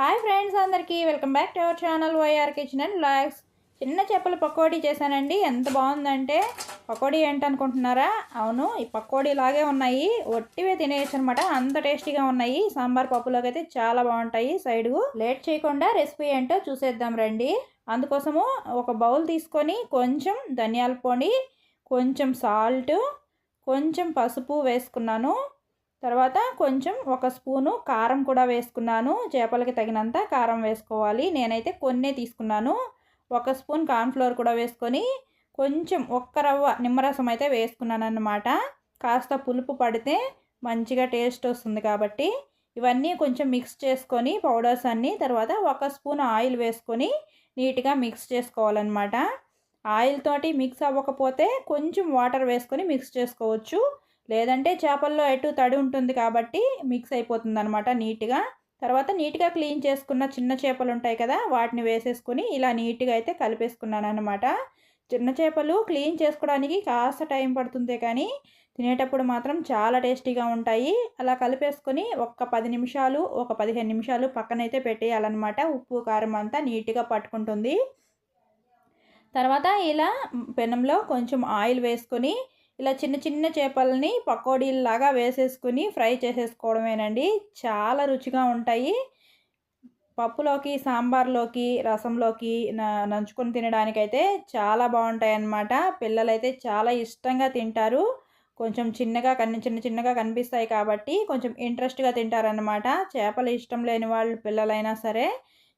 Hi friends అందరికీ welcome back to our channel Y R kitchen and blogs చిన్న చేపల పకోడీ చేశానండి. ఎంత బాగుందంటే పకోడీ ఏంటనుకుంటున్నారా? అవును ఈ పకోడీ లాగే ఉన్నాయి. ఒట్టివే తినేయచ్చు అనమాట అంత టేస్టీగా ఉన్నాయి. సాంబార్ పప్పులోకి అయితే చాలా బాగుంటాయి. సైడ్కు లేట్ చేయకుండా రెసిపీ ఏంటో చూసేద్దాం రండి. అందుకోసము ఒక బౌల్ తీసుకొని కొంచెం ధనియాల పొడి కొంచెం సాల్ట్ కొంచెం పసుపు వేసుకున్నాను. తర్వాత కొంచెం ఒక స్పూను కారం కూడా వేసుకున్నాను. చేపలకి తగినంత కారం వేసుకోవాలి. నేనైతే కొన్నే తీసుకున్నాను. ఒక స్పూన్ కార్న్ఫ్లోర్ కూడా వేసుకొని కొంచెం ఒక్క రవ్వ నిమ్మరసం అయితే వేసుకున్నాను అన్నమాట కాస్త పులుపు పడితే మంచిగా టేస్ట్ వస్తుంది కాబట్టి ఇవన్నీ కొంచెం మిక్స్ చేసుకొని పౌడర్స్ అన్నీ తర్వాత ఒక స్పూన్ ఆయిల్ వేసుకొని నీట్గా మిక్స్ చేసుకోవాలన్నమాట. ఆయిల్ తోటి మిక్స్ అవ్వకపోతే కొంచెం వాటర్ వేసుకొని మిక్స్ చేసుకోవచ్చు. లేదంటే చేపల్లో ఎటు తడి ఉంటుంది కాబట్టి మిక్స్ అయిపోతుంది అనమాట నీట్గా. తర్వాత నీట్గా క్లీన్ చేసుకున్న చిన్న చేపలు ఉంటాయి కదా వాటిని వేసేసుకుని ఇలా నీట్గా అయితే కలిపేసుకున్నాను అనమాట చిన్న చేపలు క్లీన్ చేసుకోవడానికి కాస్త టైం పడుతుంది కానీ తినేటప్పుడు మాత్రం చాలా టేస్టీగా ఉంటాయి. అలా కలిపేసుకొని ఒక్క పది నిమిషాలు ఒక పదిహేను నిమిషాలు పక్కనైతే పెట్టేయాలన్నమాట. ఉప్పు కారం అంతా నీట్గా పట్టుకుంటుంది. తర్వాత ఇలా పెనంలో కొంచెం ఆయిల్ వేసుకొని ఇలా చిన్న చిన్న చేపలని పకోడీలాగా వేసేసుకుని ఫ్రై చేసేసుకోవడమేనండి. చాలా రుచిగా ఉంటాయి. పప్పులోకి సాంబార్లోకి రసంలోకి నంచుకొని తినడానికైతే చాలా బాగుంటాయి అన్నమాట పిల్లలైతే చాలా ఇష్టంగా తింటారు. కొంచెం చిన్నగా కన్ని చిన్న చిన్నగా కనిపిస్తాయి కాబట్టి కొంచెం ఇంట్రెస్ట్గా తింటారనమాట చేపలు ఇష్టం లేని వాళ్ళు పిల్లలైనా సరే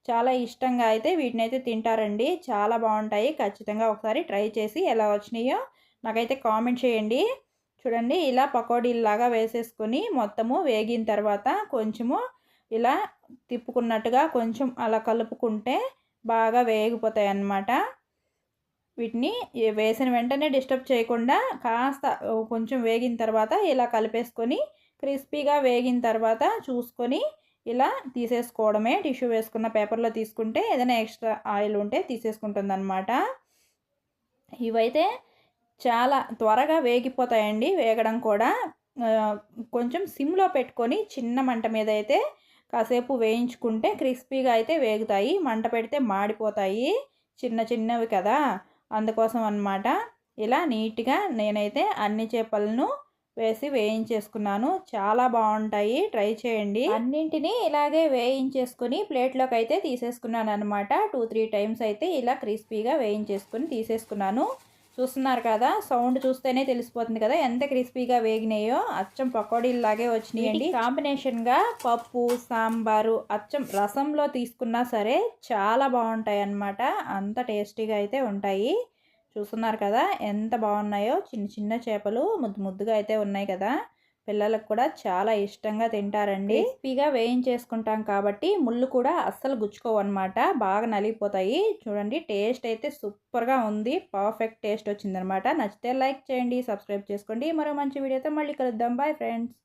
చాలా ఇష్టంగా అయితే వీటిని అయితే తింటారండి. చాలా బాగుంటాయి. ఖచ్చితంగా ఒకసారి ట్రై చేసి ఎలా వచ్చినాయో నాకైతే కామెంట్ చేయండి. చూడండి ఇలా పకోడీలాగా వేసేసుకొని మొత్తము వేగిన తర్వాత కొంచెము ఇలా తిప్పుకున్నట్టుగా కొంచెం అలా కలుపుకుంటే బాగా వేగిపోతాయి అన్నమాట వీటిని వేసిన వెంటనే డిస్టర్బ్ చేయకుండా కాస్త కొంచెం వేగిన తర్వాత ఇలా కలిపేసుకొని క్రిస్పీగా వేగిన తర్వాత చూసుకొని ఇలా తీసేసుకోవడమే. టిష్యూ వేసుకున్న పేపర్లో తీసుకుంటే ఏదైనా ఎక్స్ట్రా ఆయిల్ ఉంటే తీసేసుకుంటుంది అనమాట ఇవైతే చాలా త్వరగా వేగిపోతాయండి వేగడం కూడా. కొంచెం సిమ్లో పెట్టుకొని చిన్న మంట మీద అయితే కాసేపు వేయించుకుంటే క్రిస్పీగా అయితే వేగుతాయి. మంట పెడితే మాడిపోతాయి. చిన్న చిన్నవి కదా. అందుకోసం అనమాట ఇలా నీట్గా నేనైతే అన్ని చేపలను వేసి వేయించేసుకున్నాను. చాలా బాగుంటాయి. ట్రై చేయండి. అన్నింటినీ ఇలాగే వేయించేసుకుని ప్లేట్లోకి అయితే తీసేసుకున్నాను అనమాట టూ త్రీ టైమ్స్ అయితే ఇలా క్రిస్పీగా వేయించేసుకుని తీసేసుకున్నాను. చూస్తున్నారు కదా సౌండ్ చూస్తేనే తెలిసిపోతుంది కదా ఎంత క్రిస్పీగా వేగినాయో. అచ్చం పకోడీలాగే వచ్చినాయండి. కాంబినేషన్గా పప్పు సాంబారు అచ్చం రసంలో తీసుకున్నా సరే చాలా బాగుంటాయి అన్నమాట అంత టేస్టీగా అయితే ఉంటాయి. చూస్తున్నారు కదా ఎంత బాగున్నాయో. చిన్న చిన్న చేపలు ముద్దు ముద్దుగా అయితే ఉన్నాయి కదా. పిల్లలకు కూడా చాలా ఇష్టంగా తింటారండి. క్రిస్పీగా వేయించేసుకుంటాం కాబట్టి ముళ్ళు కూడా అస్సలు గుచ్చుకోవన్నమాట బాగా నలిగిపోతాయి. చూడండి టేస్ట్ అయితే సూపర్గా ఉంది. పర్ఫెక్ట్ టేస్ట్ వచ్చిందనమాట నచ్చితే లైక్ చేయండి సబ్స్క్రైబ్ చేసుకోండి. మరో మంచి వీడియోతో మళ్ళీ కలుద్దాం. Bye friends.